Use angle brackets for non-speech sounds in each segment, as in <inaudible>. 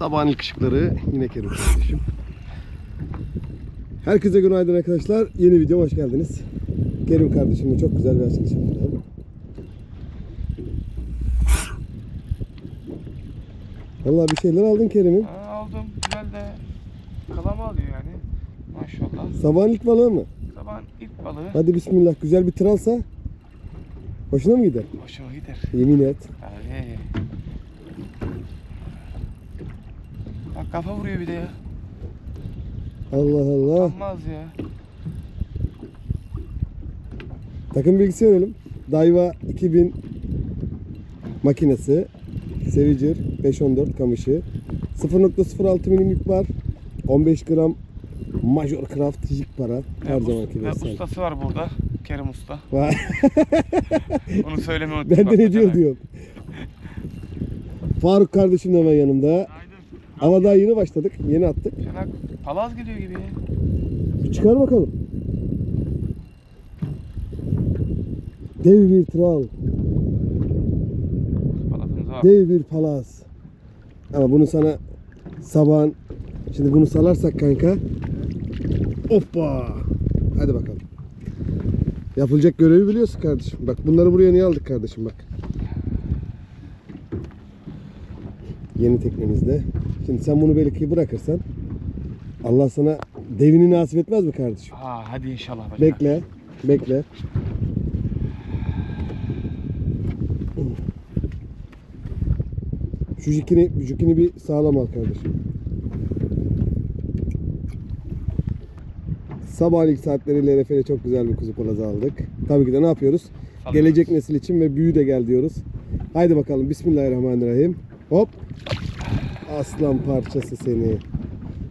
Sabahın ilk ışıkları yine Kerim kardeşim. Herkese günaydın arkadaşlar. Yeni videoma hoş geldiniz. Kerim kardeşimle çok güzel bir açılış yapacağım. Vallahi bir şeyler aldın Kerim'im. Aldım. Güzel de kalama alıyor yani. Maşallah. Sabahın ilk balığı mı? Sabahın ilk balığı. Hadi bismillah. Güzel bir tralsa hoşuna mı gider? Hoşuma gider. Yemin et. Hadi. Bak kafa vuruyor bir de ya. Allah Allah. Olmaz ya. Takım bilgisi verelim. Daiwa 2000 makinesi. Sevicer 514 kamışı. 0.06 milim yük var. 15 gram Major Craft jig para. Her Ve zamanki us- ve gibi. ustası var burada. Kerim Usta. <laughs> Vay, Onu söylemeyi unuttum. ben de ne diyor diyor. Faruk kardeşim de hemen yanımda. Ama daha yeni başladık. Yeni attık. Şenak palaz geliyor gibi. Bir çıkar bakalım. Dev bir tral. Palazımız var. Dev bir palaz. Ama bunu sana sabahın şimdi bunu salarsak kanka hoppa hadi bakalım. Yapılacak görevi biliyorsun kardeşim. Bak bunları buraya niye aldık kardeşim bak. Yeni teknemizde. Şimdi sen bunu belki bırakırsan Allah sana devini nasip etmez mi kardeşim? Ha hadi inşallah. bacana. Bekle. Bekle. Şu jikini, jikini bir sağlam al kardeşim. Sabahleyin saatleriyle RF'yle çok güzel bir kuzu palazı aldık. Tabii ki de ne yapıyoruz? Salıyoruz. Gelecek nesil için ve büyü de gel diyoruz. Haydi bakalım Bismillahirrahmanirrahim. Hop. Aslan parçası seni.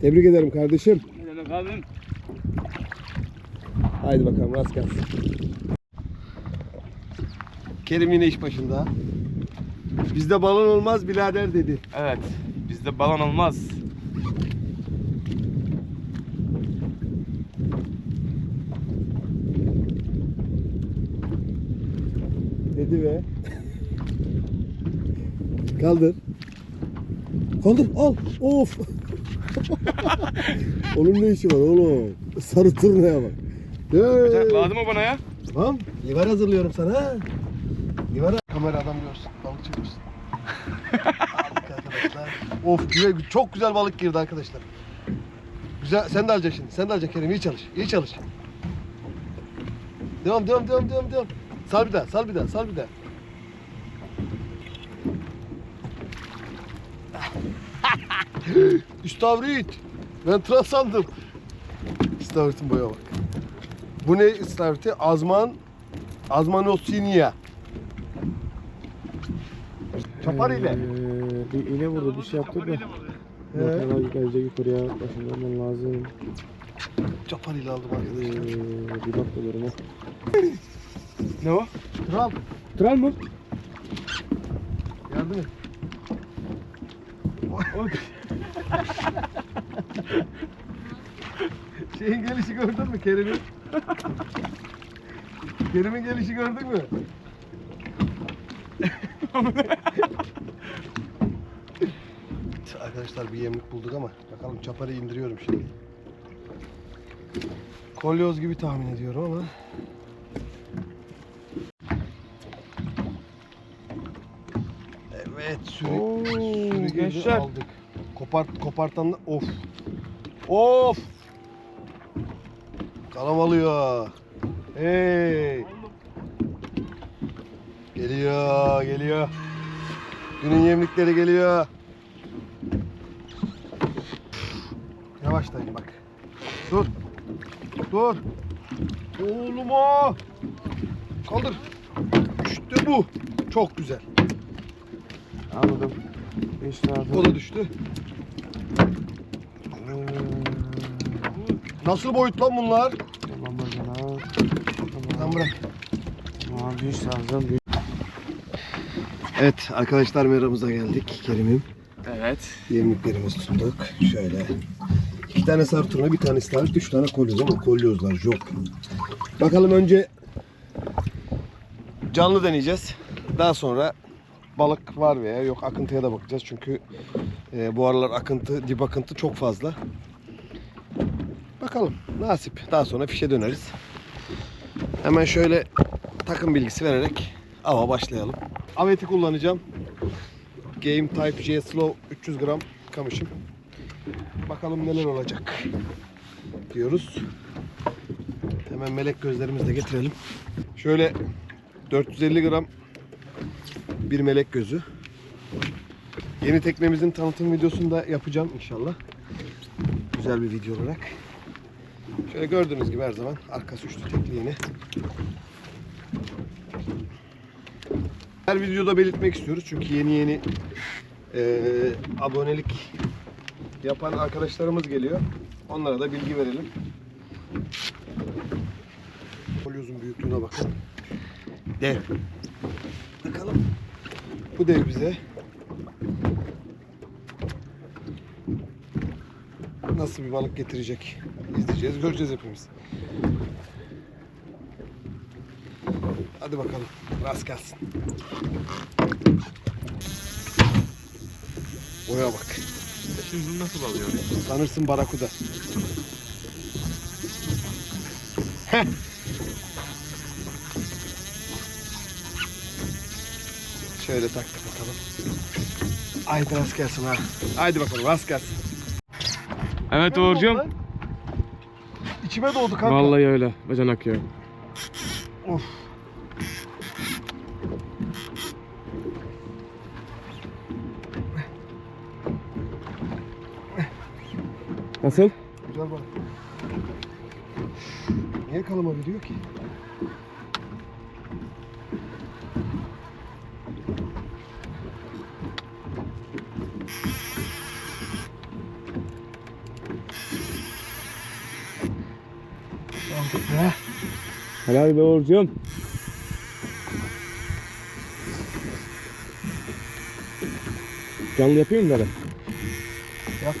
Tebrik ederim kardeşim. Ne demek abim? Haydi bakalım rast gelsin. Kerim yine iş başında. Bizde balon olmaz birader dedi. Evet. Bizde balon olmaz. Dedi ve kaldır. Kaldır al. Of. <laughs> Onun ne işi var oğlum? Sarı turnaya bak. Hey. lazım mı bana ya? Tamam. Liver hazırlıyorum sana. Liver kamera adam görsün. Balık çekiyorsun. Arkadaşlar. Of güzel, çok güzel balık girdi arkadaşlar. Güzel. Sen de alacaksın şimdi. Sen de alacaksın Kerim. İyi çalış. İyi çalış. Devam devam devam devam devam. Sal bir daha. Sal bir daha. Sal bir daha. İstavrit. Ben tıras sandım. İstavrit'in boya bak. Bu ne istavriti? Azman Azmanosinia. Çapar ile. Ee, bir iğne vurdu bir şey yaptı da. He. Muhtemelen gelecek yukarıya başında olman lazım. Çapar ile aldım Ee, arkadaşlar. bir bak da duruma. Ne o? Kral Tral mı? yardım et. Şeyin gelişi gördün mü Kerim'in? Kerim'in gelişi gördün mü? Arkadaşlar bir yemlik bulduk ama bakalım çaparı indiriyorum şimdi. Kolyoz gibi tahmin ediyorum ama. Evet sürü, Oo, sürü gençler. aldık. Kopart, kopartan of. Of. Kalam alıyor. Hey. Geliyor, geliyor. Günün yemlikleri geliyor. Yavaşlayın bak. Dur. Dur. Oğlum o. Kaldır. İşte bu. Çok güzel. Anladım. İşte abi. O da düştü. Ee, Nasıl boyut lan bunlar? Tamam bacana. Lan Tamam. bırak. Tamam iş lazım. Bir... Evet arkadaşlar meramıza geldik Kerim'im. Evet. Yemliklerimizi tuttuk. Şöyle. İki tane sarı turna, bir tane istavrit, üç tane kolyoz ama kolyozlar yok. Bakalım önce canlı deneyeceğiz. Daha sonra balık var veya yok akıntıya da bakacağız. Çünkü e, bu aralar akıntı, dip akıntı çok fazla. Bakalım nasip. Daha sonra fişe döneriz. Hemen şöyle takım bilgisi vererek ava başlayalım. Aveti kullanacağım. Game Type J Slow 300 gram kamışım. Bakalım neler olacak diyoruz. Hemen melek gözlerimizi de getirelim. Şöyle 450 gram bir melek gözü. Yeni teknemizin tanıtım videosunu da yapacağım inşallah. Güzel bir video olarak. Şöyle gördüğünüz gibi her zaman arkası üstü tekliğini. Her videoda belirtmek istiyoruz çünkü yeni yeni eee, abonelik yapan arkadaşlarımız geliyor. Onlara da bilgi verelim. Kolyozun büyüklüğüne bakın. Dev. Bu dev bize nasıl bir balık getirecek? İzleyeceğiz, göreceğiz hepimiz. Hadi bakalım. Rast gelsin. Oya bak. Şimdi bunu nasıl alıyor? Sanırsın barakuda. Heh. <laughs> Şöyle taktık bakalım. Haydi rast gelsin ha. Haydi bakalım rast gelsin. Evet Uğur'cum. İçime doğdu kanka. Vallahi öyle. Bacanak ya. Of. Nasıl? Güzel bak. Niye kalıma gidiyor ki? Aldık be. Helal be Uğur'cum. Canlı yapayım mı böyle? Yap.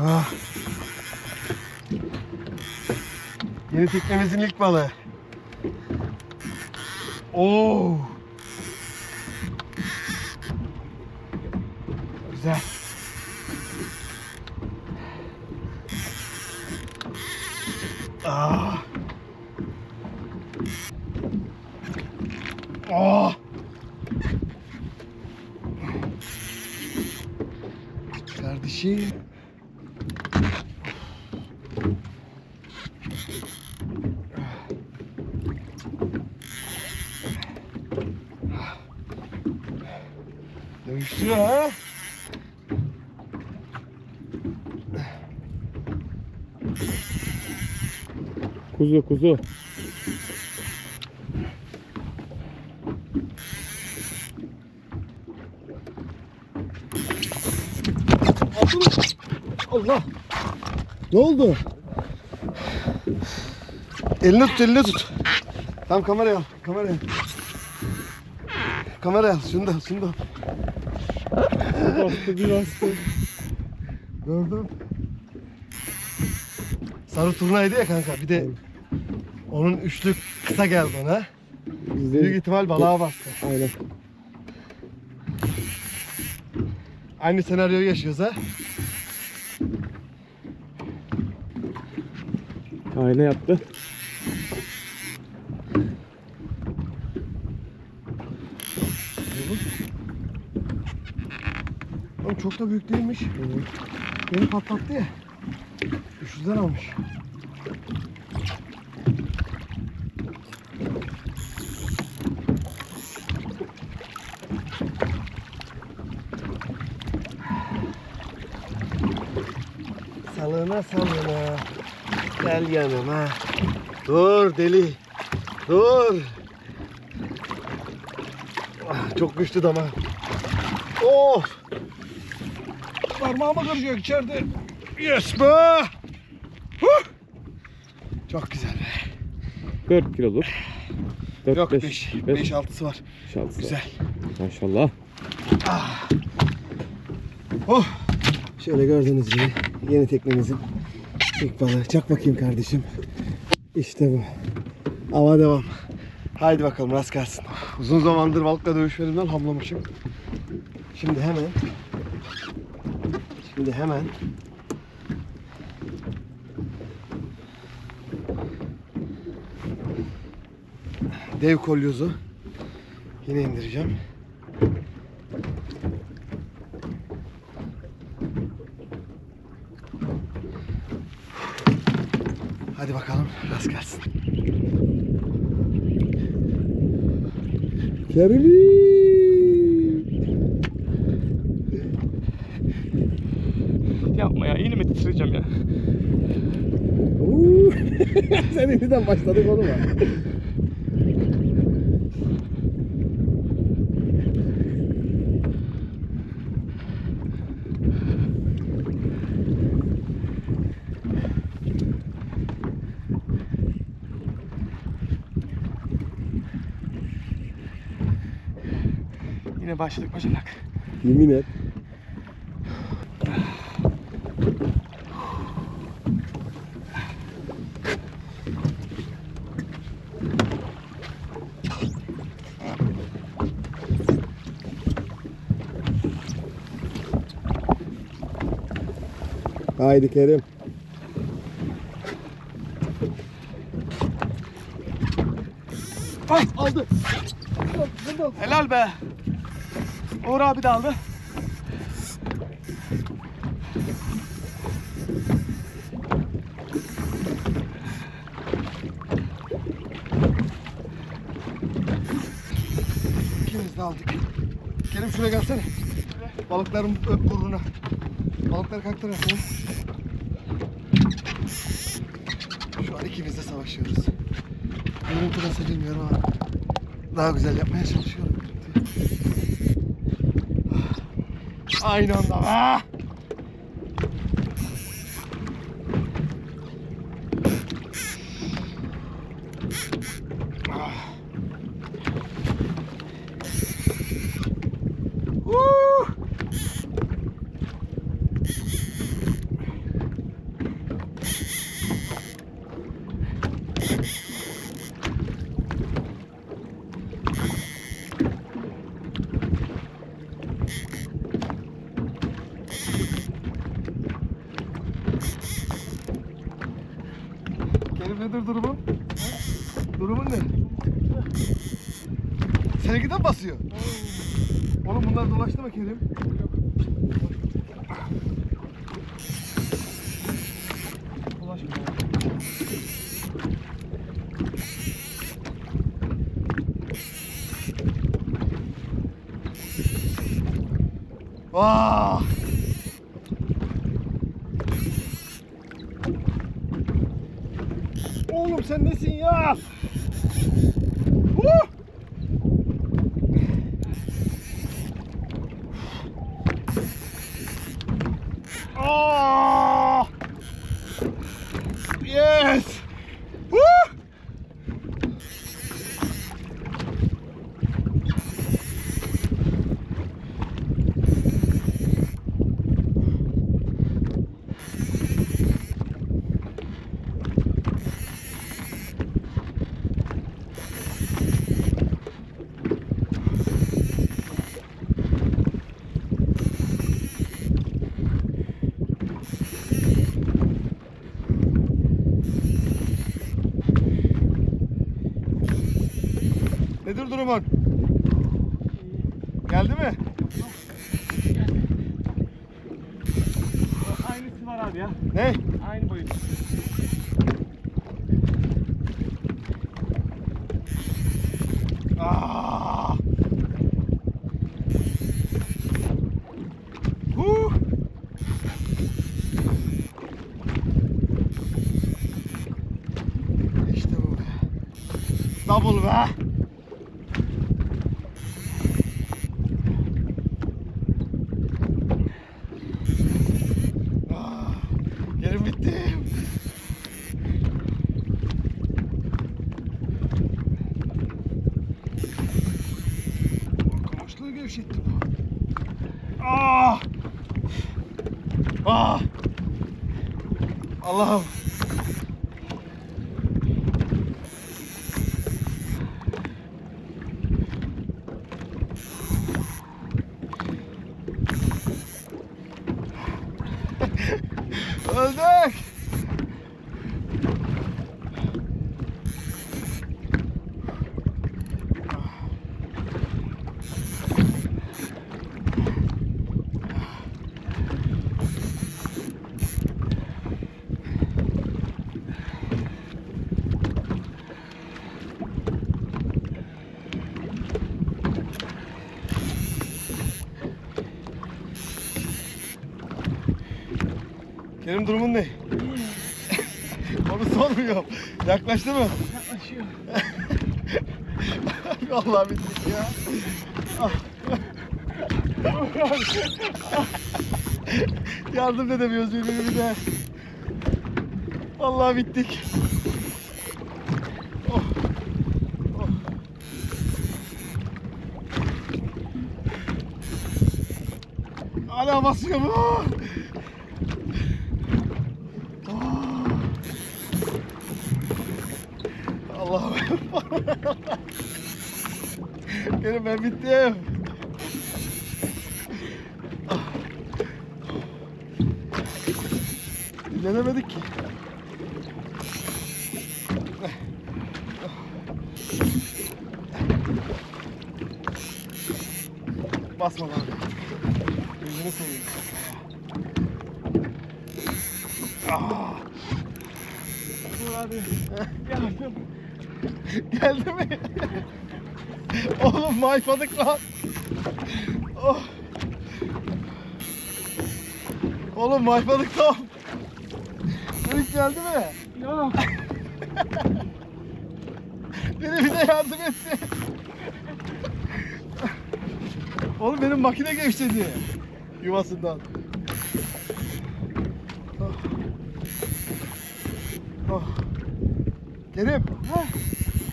Ah. Yeni teknemizin ilk balığı. Oo. Güzel. Ah. Ah. Kardeşim. Dövüştü ha. Kuzu kuzu. Allah. Ne oldu? Elini tut, elini tut. Tamam kamerayı al, kamerayı al. Kamerayı al, şunu da şunu da al. Bastı bir bastı. Gördüm. Sarı turnaydı ya kanka. Bir de onun üçlü kısa geldi ona. Büyük Bizde ihtimal balığa bastı. aynen. Aynı senaryoyu yaşıyoruz ha. Ayna yattı. Oğlum çok büyük değilmiş. Beni patlattı ya. Üçlüden almış. Salına salına. Gel yanıma. Dur deli. Dur. Ah, Çok güçlü dama. Of. Parmağıma kırıyor içeride. Yes be. Huh. Çok güzel be. 4 kiloluk. 4, Yok 5, 5. 5, 5 6'sı var. Güzel. Maşallah. Oh. Şöyle gördüğünüz gibi yeni teknemizin ilk balığı. Çak bakayım kardeşim. İşte bu. Ava devam. Haydi bakalım rast gelsin. Uzun zamandır balıkla dövüşmediğimden hamlamışım. Şimdi hemen Şimdi hemen Dev kolyozu yine indireceğim. Hadi bakalım rast gelsin. Kerim. Mi titreyeceğim ya? <laughs> Sen yeniden başladık oğlum ha. Yine başladık bacanak. Yemin et. Haydi Kerim. Ah aldı. Helal be. Uğur abi de aldı. İkimiz de aldık. Kerim şuraya gelsene. Balıkların öp burnuna. Balıklar kalk tarafına. Şu an ikimiz de savaşıyoruz. Görüntü nasıl bilmiyorum ama daha güzel yapmaya çalışıyorum. Aynı anda. Ah. Woo! Kerim nedir durumun? Durumun ne? Seninki de mi basıyor? Oğlum bunlar dolaştı mı Kerim? Vah! Oğlum sen nesin ya? Uh! Oh! Yes! Woo! Nedir durumun? Geldi mi? Aynısı var abi ya. Ne? Aynı boyut. Ah! Huh! İşte bu be. Double be. gevşettim. Ah! Ah! Allah'ım. Kerim durumun ne? <laughs> Onu sormuyorum. Yaklaştı mı? Yaklaşıyor. <laughs> Vallahi bittik ya. Ah. <laughs> Yardım edemiyoruz birbirimize. Vallahi bittik. Oh. Oh. Hala basıyor mu? Ah. Allah'ım. Benim ben bittim. Dinlenemedik ki. Basma lan. Gözünü seveyim. Ah. Dur abi. Yardım. <laughs> Geldi mi? Oğlum mayfadık lan. Oh. Oğlum mayfadık tam. Çocuk geldi mi? Yok. <laughs> Biri bize yardım etti. <laughs> Oğlum benim makine gevşedi. Yuvasından. Oh. Oh. Kerim.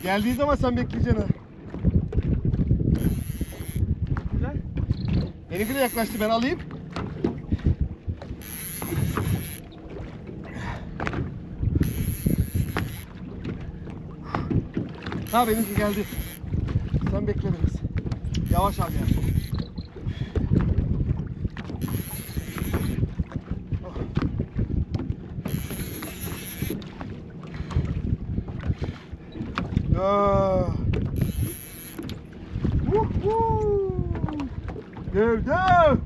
Geldiği zaman sen bekleyeceksin ha. Güzel. Benimki de yaklaştı ben alayım. Ha benimki geldi. Sen bekle biraz. Yavaş abi ya. Ah. Woohoo! Dev dev!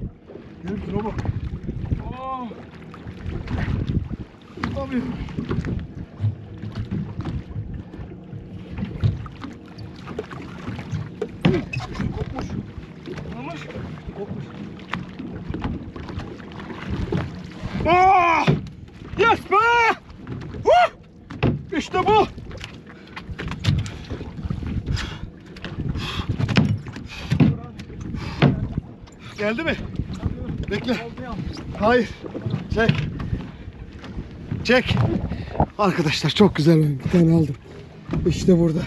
Dev şuna bak. Oh. Abi. Kopmuş. Olmuş. Kopmuş. Oh! Yes be! Woo! İşte bu. Geldi mi? Bekle. Hayır. Çek. Çek. Arkadaşlar çok güzel oyun. Bir tane aldım. İşte burada.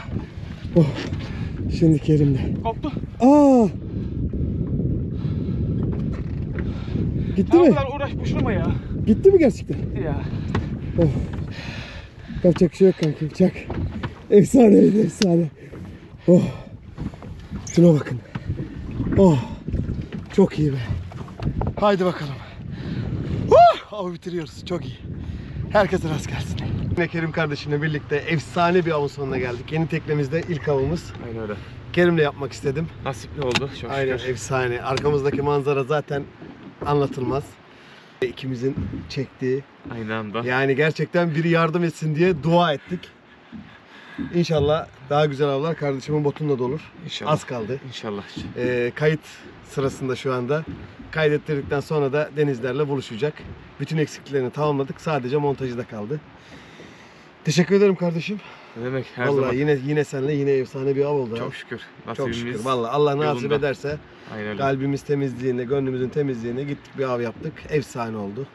Oh. Şimdi Kerim'le. Koptu. Aa! Gitti o mi? kadar uğraş boşuna ya? Gitti mi gerçekten? Ya. Oh. Yapacak bir şey yok kanka. Yapacak. Efsaneydi efsane. Oh. Şuna bakın. Oh. Çok iyi be. Haydi bakalım. Huh! Avı bitiriyoruz. Çok iyi. Herkese rast gelsin. Yine Kerim kardeşimle birlikte efsane bir avın sonuna geldik. Yeni teknemizde ilk avımız. Aynen öyle. Kerim'le yapmak istedim. Nasipli oldu çok Aynen şükür. efsane. Arkamızdaki manzara zaten anlatılmaz. İkimizin çektiği Aynı anda. yani gerçekten biri yardım etsin diye dua ettik. İnşallah daha güzel avlar kardeşimin botunla da olur. İnşallah. Az kaldı. İnşallah. Ee, kayıt sırasında şu anda. Kaydettirdikten sonra da denizlerle buluşacak. Bütün eksiklerini tamamladık. Sadece montajı da kaldı. Teşekkür ederim kardeşim. Ne demek her Vallahi zaman. yine yine seninle yine efsane bir av oldu. Çok şükür. Çok Nasibimiz. şükür. Vallahi Allah nasip yolunda. ederse Aynen öyle. kalbimiz temizliğine, gönlümüzün temizliğine gittik bir av yaptık. Efsane oldu.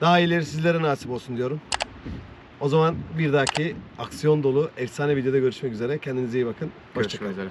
Daha ileri sizlere nasip olsun diyorum. O zaman bir dahaki aksiyon dolu efsane videoda görüşmek üzere. Kendinize iyi bakın. Görüşmek Hoşçakalın. üzere.